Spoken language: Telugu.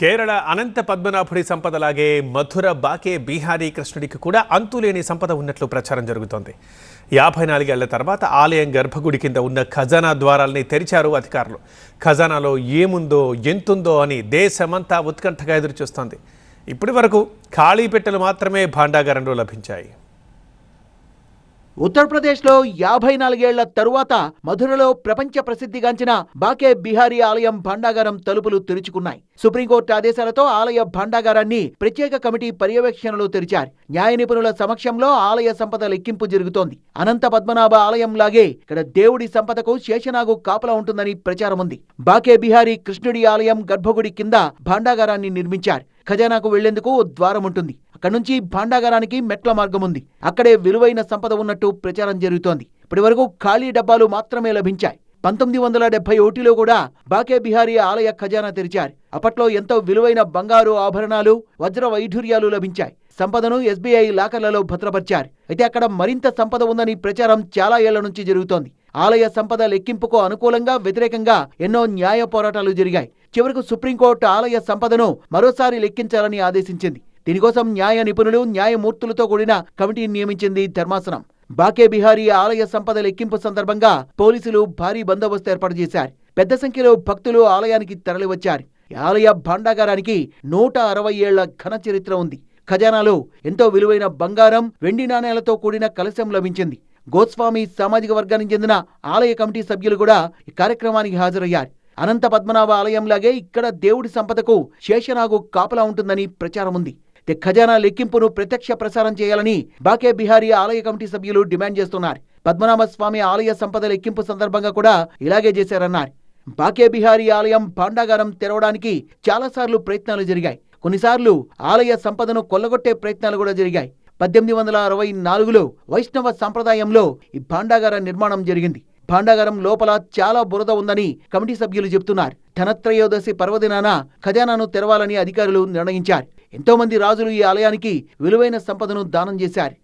కేరళ అనంత పద్మనాభుడి సంపదలాగే మధుర బాకే బీహారీ కృష్ణుడికి కూడా అంతులేని సంపద ఉన్నట్లు ప్రచారం జరుగుతోంది. యాభై నాలుగేళ్ళ తర్వాత ఆలయం గర్భగుడి కింద ఉన్న ఖజానా ద్వారాల్ని తెరిచారు అధికారులు. ఖజానాలో ఏముందో ఎంతుందో అని దేశమంతా ఉత్కంఠగా ఎదురుచూస్తోంది. ఇప్పటి వరకు ఖాళీ పెట్టెలు మాత్రమే భాండాగారంలో లభించాయి. ఉత్తరప్రదేశ్లో యాభై నాలుగేళ్ళ తరువాత మధురలో ప్రపంచ ప్రసిద్ధిగాంచిన బాకే బిహారీ ఆలయం భాండాగారం తలుపులు తెరుచుకున్నాయి. సుప్రీంకోర్టు ఆదేశాలతో ఆలయ భాండాగారాన్ని ప్రత్యేక కమిటీ పర్యవేక్షణలో తెరిచారు. న్యాయ నిపుణుల సమక్షంలో ఆలయ సంపద లెక్కింపు జరుగుతోంది. అనంత పద్మనాభ ఆలయం లాగే ఇక్కడ దేవుడి సంపదకు శేషనాగు కాపలా ఉంటుందని ప్రచారం ఉంది. బాకే బిహారీ కృష్ణుడి ఆలయం గర్భగుడి కింద భాండాగారాన్ని నిర్మించారు. ఖజానాకు వెళ్ళేందుకు ద్వారం ఉంటుంది. అక్కడి నుంచి భాండాగారానికి మెట్ల మార్గం ఉంది. అక్కడే విలువైన సంపద ఉన్నట్టు ప్రచారం జరుగుతోంది. ఇప్పటి వరకు ఖాళీ డబ్బాలు మాత్రమే లభించాయి. పంతొమ్మిది వందల డెబ్బై ఒకటిలో కూడా బాకే బిహారీ ఆలయ ఖజానా తెరిచారు. అప్పట్లో ఎంతో విలువైన బంగారు ఆభరణాలు వజ్ర వైఢూర్యాలు లభించాయి. సంపదను ఎస్బీఐ లాకర్లలో భద్రపరిచారు. అయితే అక్కడ మరింత సంపద ఉందని ప్రచారం చాలా ఏళ్ళ నుంచి జరుగుతోంది. ఆలయ సంపద లెక్కింపుకు అనుకూలంగా వ్యతిరేకంగా ఎన్నో న్యాయ పోరాటాలు జరిగాయి. చివరకు సుప్రీంకోర్టు ఆలయ సంపదను మరోసారి లెక్కించాలని ఆదేశించింది. దీనికోసం న్యాయ నిపుణులు న్యాయమూర్తులతో కూడిన కమిటీని నియమించింది ధర్మాసనం. బాకే బిహారీ ఆలయ సంపద లెక్కింపు సందర్భంగా పోలీసులు భారీ బందోబస్తు ఏర్పాటు చేశారు. పెద్ద సంఖ్యలో భక్తులు ఆలయానికి తరలివచ్చారు. ఆలయ భాండాగారానికి నూట అరవై ఏళ్ళ ఘన చరిత్ర ఉంది. ఖజానాలో ఎంతో విలువైన బంగారం వెండి నాణేలతో కూడిన కలశం లభించింది. గోస్వామి సామాజిక వర్గానికి చెందిన ఆలయ కమిటీ సభ్యులు కూడా ఈ కార్యక్రమానికి హాజరయ్యారు. అనంత పద్మనాభ ఆలయంలాగే ఇక్కడ దేవుడి సంపదకు శేషనాగు కాపలా ఉంటుందని ప్రచారం ఉంది. ఖజానా లెక్కింపును ప్రత్యక్ష ప్రసారం చేయాలని బాకే బిహారీ ఆలయ కమిటీ సభ్యులు డిమాండ్ చేస్తున్నారు. పద్మనాభ స్వామి ఆలయ సంపద లెక్కింపు సందర్భంగా కూడా ఇలాగే చేశారన్నారు. బాకే బిహారీ ఆలయం భాండాగారం తెరవడానికి చాలాసార్లు ప్రయత్నాలు జరిగాయి. కొన్నిసార్లు ఆలయ సంపదను కొల్లగొట్టే ప్రయత్నాలు కూడా జరిగాయి. పద్దెనిమిది వందల అరవై నాలుగులో వైష్ణవ సంప్రదాయంలో ఈ భాండాగార నిర్మాణం జరిగింది. భాండాగారం లోపల చాలా బురద ఉందని కమిటీ సభ్యులు చెబుతున్నారు. ధనత్రయోదశి పర్వదినాన ఖజానాను తెరవాలని అధికారులు నిర్ణయించారు. ఎంతో మంది రాజులు ఈ ఆలయానికి విలువైన సంపదను దానం చేశారు.